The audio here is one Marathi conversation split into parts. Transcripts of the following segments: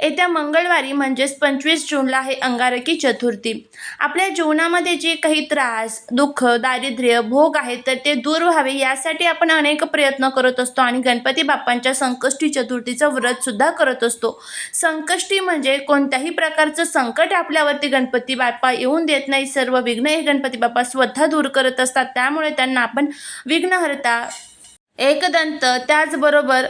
येत्या मंगळवारी म्हणजेच पंचवीस जूनला आहे अंगारकी चतुर्थी. आपल्या जीवनामध्ये जे काही त्रास दुःख दारिद्र्य भोग आहेत तर ते दूर व्हावे यासाठी आपण अनेक प्रयत्न करत असतो आणि गणपती बाप्पांच्या संकष्टी चतुर्थीचं व्रतसुद्धा करत असतो. संकष्टी म्हणजे कोणत्याही प्रकारचं संकट आपल्यावरती गणपती बाप्पा येऊन देत नाही. सर्व विघ्न हे गणपती बाप्पा स्वतः दूर करत असतात. त्यामुळे त्यांना आपण विघ्नहर्ता एकदंत त्याचबरोबर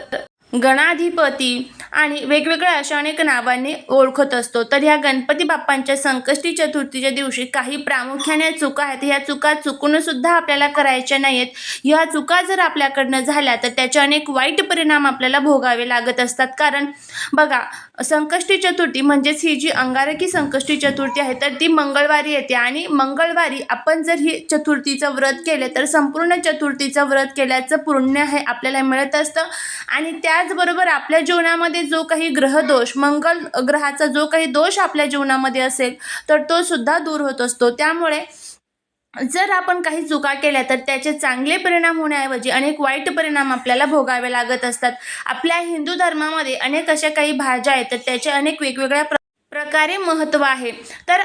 गणाधिपती आणि वेगवेगळ्या अशा अनेक नावांनी ओळखत असतो. तर ह्या गणपती बाप्पांच्या संकष्टी चतुर्थीच्या दिवशी काही प्रामुख्याने चुका आहेत. ह्या चुका चुकूनसुद्धा आपल्याला करायच्या नाहीत. ह्या चुका जर आपल्याकडनं झाल्या तर त्याचे अनेक वाईट परिणाम आपल्याला भोगावे लागत असतात. कारण बघा संकष्टी चतुर्थी म्हणजेच ही जी अंगारकी संकष्टी चतुर्थी आहे तर ती मंगळवारी येते. आणि मंगळवारी आपण जर ही चतुर्थीचं व्रत केले तर संपूर्ण चतुर्थीचं व्रत केल्याचं पुण्य हे आपल्याला मिळत असतं. आणि त्याचबरोबर आपल्या जीवनामध्ये जो काही ग्रहदोष मंगल ग्रहाचा जो काही दोष आपल्या जीवनामध्ये असेल तर तो सुद्धा दूर होत असतो. त्यामुळे जर आपण काही चुका केल्या तर त्याचे चांगले परिणाम होण्याऐवजी अनेक वाईट परिणाम आपल्याला भोगावे लागत असतात. आपल्या हिंदू धर्मामध्ये अनेक अशा काही भाज्या आहेत तर त्याचे अनेक वेगवेगळ्या प्रकारे महत्त्व आहे. तर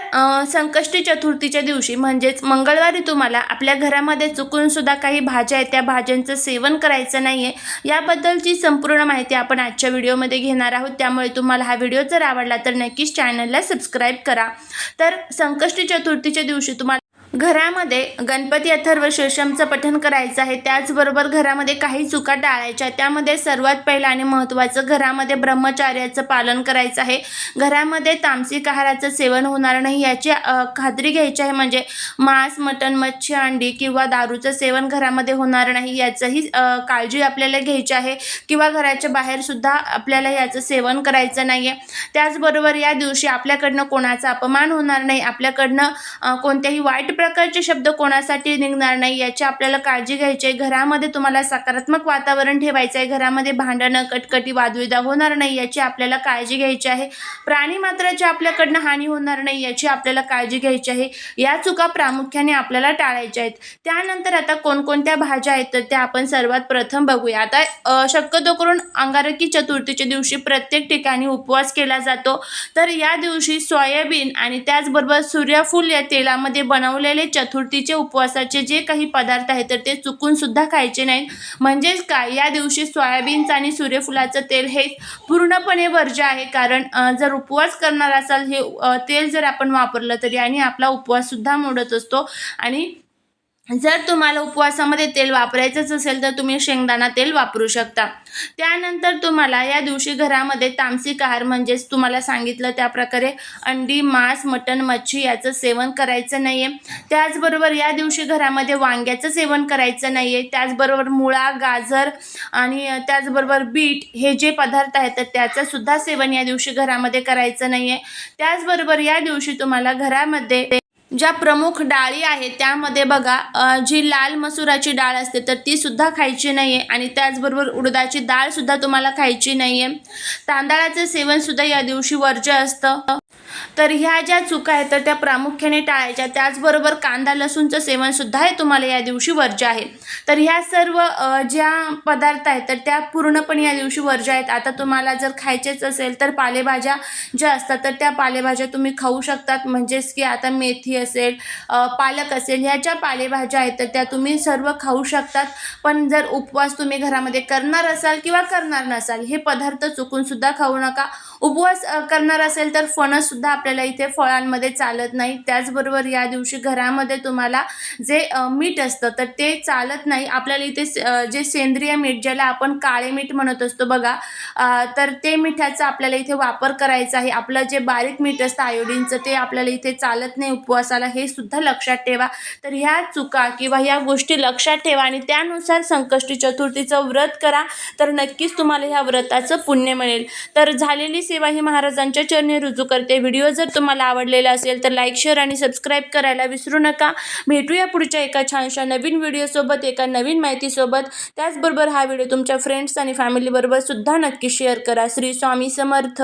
संकष्टी चतुर्थीच्या दिवशी म्हणजेच मंगळवारी तुम्हाला आपल्या घरामध्ये चुकूनसुद्धा काही भाज्या आहेत त्या भाज्यांचं सेवन करायचं नाही आहे याबद्दलची संपूर्ण माहिती आपण आजच्या व्हिडिओमध्ये घेणार आहोत. त्यामुळे तुम्हाला हा व्हिडिओ जर आवडला तर नक्कीच चॅनलला सबस्क्राईब करा. तर संकष्टी चतुर्थीच्या दिवशी तुम्हाला घरामध्ये गणपती अथर्व शीर्षमचं पठण करायचं आहे. त्याचबरोबर घरामध्ये काही चुका टाळायच्या आहेत. त्यामध्ये सर्वात पहिलं आणि महत्त्वाचं घरामध्ये ब्रह्मचार्याचं पालन करायचं आहे. घरामध्ये तामसिक आहाराचं सेवन होणार नाही याची खात्री घ्यायची आहे. म्हणजे मांस मटण मच्छी अंडी किंवा दारूचं सेवन घरामध्ये होणार नाही याचंही काळजी आपल्याला घ्यायची आहे. किंवा घराच्या बाहेरसुद्धा आपल्याला याचं सेवन करायचं नाही आहे त्याचबरोबर या दिवशी आपल्याकडनं कोणाचा अपमान होणार नाही. आपल्याकडनं कोणत्याही वाईट प्रकारचे शब्द कोणासाठी निघणार नाही याची आपल्याला काळजी घ्यायची आहे. घरामध्ये तुम्हाला सकारात्मक वातावरण ठेवायचं आहे. घरामध्ये भांडणं कटकटी वादविदा होणार नाही याची आपल्याला काळजी घ्यायची आहे. प्राणी मात्राची आपल्याकडनं हानी होणार नाही याची आपल्याला काळजी घ्यायची आहे. या चुका प्रामुख्याने आपल्याला टाळायच्या आहेत. त्यानंतर आता कोणकोणत्या भाज्या आहेत तर त्या आपण सर्वात प्रथम बघूया. आता शक्यतो करून अंगारकी चतुर्थीच्या दिवशी प्रत्येक ठिकाणी उपवास केला जातो. तर या दिवशी सोयाबीन आणि त्याचबरोबर सूर्यफूल या तेलामध्ये बनवले बनवलेले चतुर्थीचे उपवासाचे जे काही पदार्थ आहेत तर ते चुकून सुद्धा खायचे नाहीत. म्हणजेच काय? या दिवशी सोयाबीनचं आणि सूर्यफुलाचं तेल हे पूर्णपणे वर्ज्य आहे. कारण जर उपवास करणार असाल हे तेल जर आपण वापरलं तरी आणि आपला उपवाससुद्धा मोडत असतो. आणि जर तुम्हाला उपवासामध्ये तेल वापरायचंच असेल तर तुम्ही शेंगदाणा तेल वापरू शकता. त्यानंतर तुम्हाला या दिवशी घरामध्ये तामसिक आहार म्हणजेच तुम्हाला सांगितलं त्याप्रकारे अंडी मांस मटण मच्छी याचं सेवन करायचं नाही आहे त्याचबरोबर या दिवशी घरामध्ये वांग्याचं सेवन करायचं नाही आहे त्याचबरोबर मुळा गाजर आणि त्याचबरोबर बीट हे जे पदार्थ आहेत तर त्याचंसुद्धा सेवन या दिवशी घरामध्ये करायचं नाही आहे त्याचबरोबर या दिवशी तुम्हाला घरामध्ये ज्या प्रमुख डाळी आहेत त्यामध्ये बघा जी लाल मसुराची डाळ असते तर ती सुद्धा खायची नाही आहे आणि त्याचबरोबर उडदाची डाळसुद्धा तुम्हाला खायची नाही आहे तांदळाचं सेवनसुद्धा या दिवशी वर्ज्य असतं. तर ह्या ज्या चुका आहेत तर त्या प्रामुख्याने टाळायच्या. त्याचबरोबर कांदा लसूणचं सेवनसुद्धा हे तुम्हाला या दिवशी वर्ज्य आहे. तर ह्या सर्व ज्या पदार्थ आहेत तर त्या पूर्णपणे या दिवशी वर्ज्य आहेत. आता तुम्हाला जर खायचेच असेल तर पालेभाज्या ज्या असतात तर त्या पालेभाज्या तुम्ही खाऊ शकतात. म्हणजेच की आता मेथी असेल पालक असेल ह्या ज्या पालेभाज्या आहेत तर त्या तुम्ही सर्व खाऊ शकतात. पण जर उपवास तुम्ही घरामध्ये करणार असाल किंवा करणार नसाल हे पदार्थ चुकूनसुद्धा खाऊ नका. उपवास करणार असेल तर फणससुद्धा आपल्याला इथे फळांमध्ये चालत नाही. त्याचबरोबर या दिवशी घरामध्ये तुम्हाला जे मीठ असतं तर ते चालत नाही. आपल्याला इथे जे सेंद्रिय मीठ ज्याला आपण काळे मीठ म्हणत असतो बघा तर ते मिठाचा आपल्याला इथे वापर करायचा आहे. आपलं जे बारीक मीठ असतं आयोडीनचं ते आपल्याला इथे चालत नाही उपवासाला. हे सुद्धा लक्षात ठेवा. तर ह्या चुका किंवा ह्या गोष्टी लक्षात ठेवा आणि त्यानुसार संकष्टी चतुर्थीचं व्रत करा. तर नक्कीच तुम्हाला ह्या व्रताचं पुण्य मिळेल. तर झालेली सेवा ही महाराजांच्या चरणी रुजू करते. व्हिडिओ जर तुम्हाला आवडलेला असेल तर लाईक शेअर आणि सबस्क्राईब करायला विसरू नका. भेटूया पुढच्या एका छानशा नवीन व्हिडिओसोबत एका नवीन माहितीसोबत त्याचबरोबर हा व्हिडिओ तुमच्या फ्रेंड्स आणि फॅमिलीबरोबर सुद्धा नक्की शेअर करा. श्री स्वामी समर्थ.